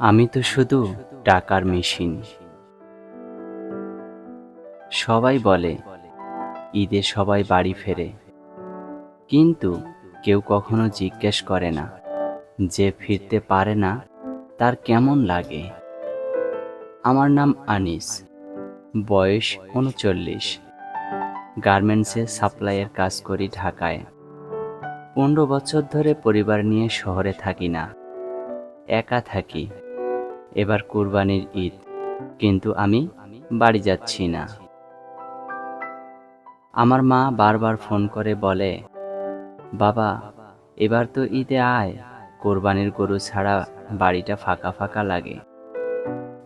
আমি তো শুধু টাকার মেশিন। সবাই বলে, ঈদে সবাই বাড়ি ফেরে। কিন্তু কেউ কখনো জিজ্ঞেস করে না, যে ফিরতে পারে না, তার কেমন লাগে? আমার নাম আনিস, বয়স উনচল্লিশ। গার্মেন্টসে সাপ্লাইয়ের কাজ করি ঢাকায়। পনেরো বছর ধরে পরিবার নিয়ে শহরে থাকি না, একা থাকি। এবার কুরবানির ঈদ। কিন্তু আমি বাড়ি যাচ্ছি না। আমার মা বারবার ফোন করে বলে, বাবা, এবার তো ঈদে আয়। কোরবানির গরু ছাড়া বাড়িটা ফাঁকা ফাঁকা লাগে।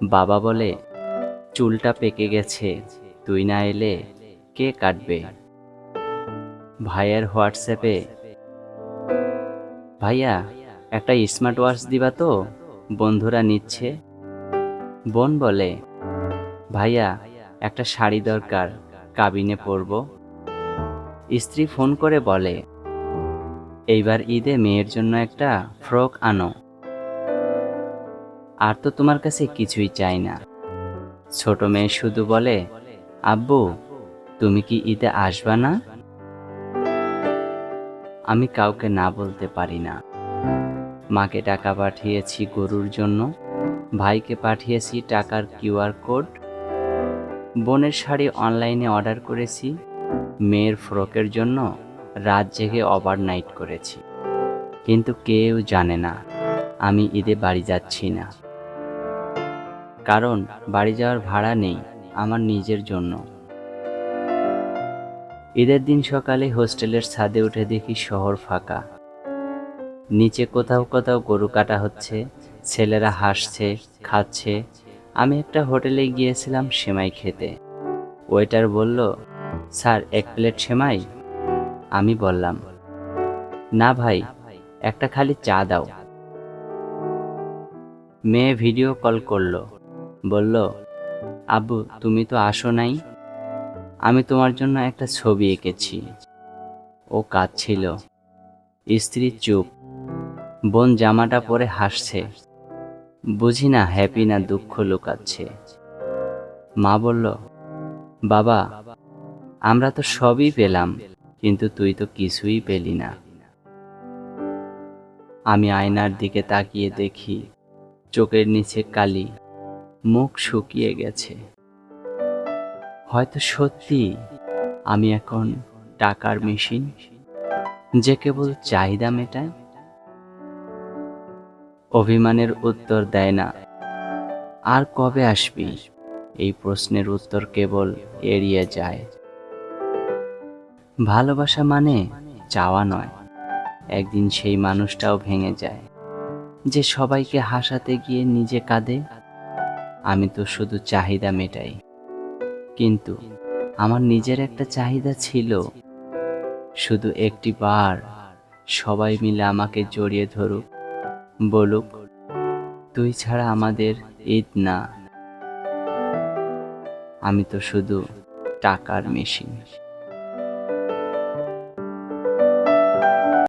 বাবা বলে, চুলটা পেকে গেছে। তুই না এলে কে কাটবে? ভাইয়ের হোয়াটসঅ্যাপে, ভাইয়া, একটা স্মার্ট ওয়াচ দিবা তো? বন্ধুরা নিচ্ছে। বোন বলে, ভাইয়া, একটা শাড়ি দরকার, কাবিনে পরব। স্ত্রী ফোন করে বলে, এইবার ঈদে মেয়ের জন্য একটা ফ্রক আনো। আর তো তোমার কাছে কিছুই চাই না। ছোট মেয়ে শুধু বলে, আব্বু, তুমি কি ঈদে আসবা না? আমি কাউকে না বলতে পারি না। মাকে টাকা পাঠিয়েছি গরুর জন্য। ভাইকে পাঠিয়েছি টাকার কিউআর কোড। বোনের শাড়ি অনলাইনে অর্ডার করেছি। মেয়ের ফ্রকের জন্য রাত জেগে ওভারনাইট করেছি। কিন্তু কেউ জানে না, আমি ঈদে বাড়ি যাচ্ছি না। কারণ বাড়ি যাওয়ার ভাড়া নেই আমার নিজের জন্য। ঈদের দিন সকালে হোস্টেলের ছাদে উঠে দেখি শহর ফাঁকা। নিচে কোথাও কোথাও গরু কাটা হচ্ছে, ছেলেরা হাসছে, খাচ্ছে। আমি একটা হোটেলে গিয়েছিলাম সেমাই খেতে। ওয়েটার বলল, স্যার, এক প্লেট সেমাই? আমি বললাম, না ভাই, একটা খালি চা দাও। মেয়ে ভিডিও কল করল, বলল, আব্বু, তুমি তো আসো নাই। আমি তোমার জন্য একটা ছবি এঁকেছি। ও কাঁদছিল। স্ত্রী চুপ। বোন জামাটা পরে হাসছে। বুঝি না হ্যাপি না দুঃখ লুকাচ্ছে। মা বলল, বাবা, আমরা তো সবই পেলাম, কিন্তু তুই তো কিছুই পেলি না। আমি আয়নার দিকে তাকিয়ে দেখি, চোখের নিচে কালি, মুখ শুকিয়ে গেছে। হয়তো সত্যি আমি এখন টাকার মেশিন, যে কেবল চাহিদা মেটায় অভিমানের উত্তর দেয় না। আর কবে আসবি? এই প্রশ্নের উত্তর কেবল এড়িয়ে যায়। ভালোবাসা মানে চাওয়া নয়। একদিন সেই মানুষটাও ভেঙে যায়। যে সবাইকে হাসাতে গিয়ে নিজে কাঁদে, আমি তো শুধু চাহিদা মেটাই। কিন্তু আমার নিজের একটা চাহিদা ছিল, শুধু একটি বার সবাই মিলে আমাকে জড়িয়ে ধরুক। বলুক তুই ছাড়া আমাদের ঈদ না। আমি তো শুধু টাকার মেশিন।